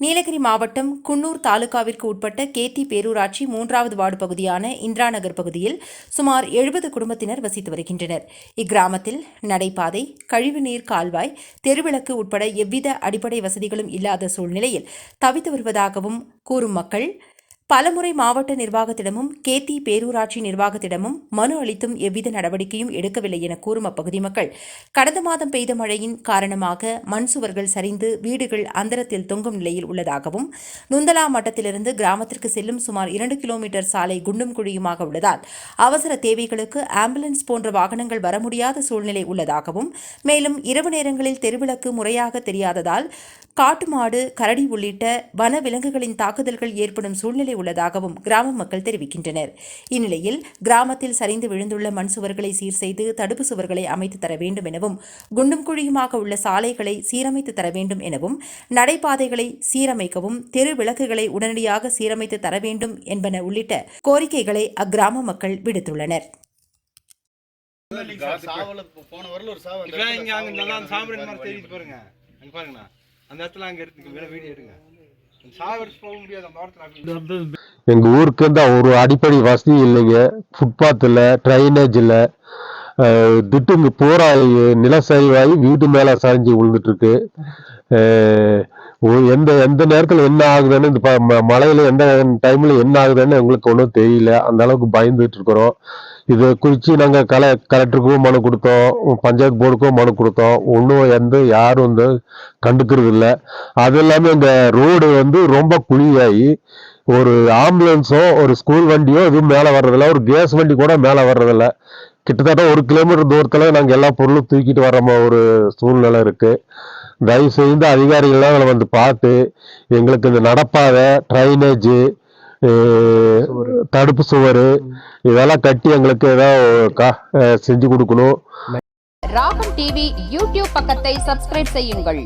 நீலகிரி மாவட்டம் குன்னூர் தாலுகாவிற்கு உட்பட்ட கேத்தி பேரூராட்சி மூன்றாவது வார்டு பகுதியான இந்திரா நகர் பகுதியில் சுமார் எழுபது குடும்பத்தினர் வசித்து வருகின்றனர். இக்கிராமத்தில் நடைபாதை கழிவுநீர் கால்வாய் தெருவிளக்கு உட்பட எவ்வித அடிப்படை வசதிகளும் இல்லாத சூழ்நிலையில் தவித்து வருவதாகவும் கூறும் மக்கள் பலமுறை மாவட்ட நிர்வாகத்திடமும் கேத்தி பேரூராட்சி நிர்வாகத்திடமும் மனு அளித்தும் எவ்வித நடவடிக்கையும் எடுக்கவில்லை என கூறும் அப்பகுதி மக்கள். கடந்த மாதம் பெய்த மழையின் காரணமாக மண் சுவர்கள் சரிந்து வீடுகள் அந்தரத்தில் தொங்கும் நிலையில் உள்ளதாகவும் நுந்தலா மட்டத்திலிருந்து கிராமத்திற்கு செல்லும் சுமார் இரண்டு கிலோமீட்டர் சாலை குண்டும் குழியுமாக உள்ளதால் அவசர தேவைகளுக்கு ஆம்புலன்ஸ் போன்ற வாகனங்கள் வர முடியாத சூழ்நிலை உள்ளதாகவும் மேலும் இரவு நேரங்களில் தெருவிளக்கு முறையாக தெரியாததால் காட்டு மாடு கரடி உள்ளிட்ட வன விலங்குகளின் தாக்குதல்கள் ஏற்படும் சூழ்நிலை உள்ளதாகவும் கிராம மக்கள் தெரிவிக்கின்றனர். இந்நிலையில் கிராமத்தில் சரிந்து விழுந்துள்ள மண் சுவர்களை சீர் செய்து தடுப்பு சுவர்களை அமைத்து தர வேண்டும் எனவும் குண்டும் குழியுமாக உள்ள சாலைகளை சீரமைத்து தர வேண்டும் எனவும் நடைபாதைகளை சீரமைக்கவும் தெரு விளக்குகளை உடனடியாக சீரமைத்து தர வேண்டும் என்பன உள்ளிட்ட கோரிக்கைகளை அக்கிராம மக்கள் விடுத்துள்ளனர். சாவல போன வரல ஒரு சாவு அந்த இப்ப இடத்துல இங்க அங்க. சாப்பிடுற மாதிரி தெரியுது பாருங்க அங்க பாருங்கண்ணா. அந்த இடத்துல அங்க எடுத்துக்க வீடியோ எடுங்க. எங்க ஊருக்கு வந்து ஒரு அடிப்படை வசதி இல்லைங்க. ஃபுட்பாத் இல்லை ட்ரைனேஜ் இல்லை திட்டுங்க பூரா நிலசரிவாகி வீட்டு மேலே சரிஞ்சு விழுந்துட்டுருக்கு. எந்த எந்த நேரத்தில் என்ன ஆகுதுன்னு இந்த ப- ம- எந்த டைமில் என்ன ஆகுதுன்னு எங்களுக்கு ஒன்றும் தெரியல. அந்த அளவுக்கு பயந்துட்டு இருக்கிறோம். இதை குறித்து நாங்கள் கல கலெக்டருக்கும் மனு கொடுத்தோம் பஞ்சாயத்து போர்டுக்கும் மனு கொடுத்தோம். ஒன்றும் எந்த யாரும் வந்து கண்டுக்கிறது இல்லை. அது இல்லாமல் இந்த ரோடு வந்து ரொம்ப குழியாகி ஒரு ஆம்புலன்ஸோ ஒரு ஸ்கூல் வண்டியோ எதுவும் மேலே வர்றதில்ல. ஒரு கேஸ் வண்டி கூட மேலே வர்றதில்ல. கிட்டத்தட்ட ஒரு கிலோமீட்டர் தூரத்தில் நாங்கள் எல்லா பொருளும் தூக்கிட்டு வர ஒரு சூழ்நிலை இருக்குது தயவு செய்து அதிகாரிகள்லாம் அதில் வந்து பார்த்து எங்களுக்கு இந்த நடப்பாதை ட்ரைனேஜு தடுப்பு சுவர் இதெல்லாம் கட்டி எங்களுக்கு ஏதாவது செஞ்சு கொடுக்கணும். ராகம் டிவி யூடியூப் பக்கத்தை சப்ஸ்கிரைப் செய்யுங்கள்.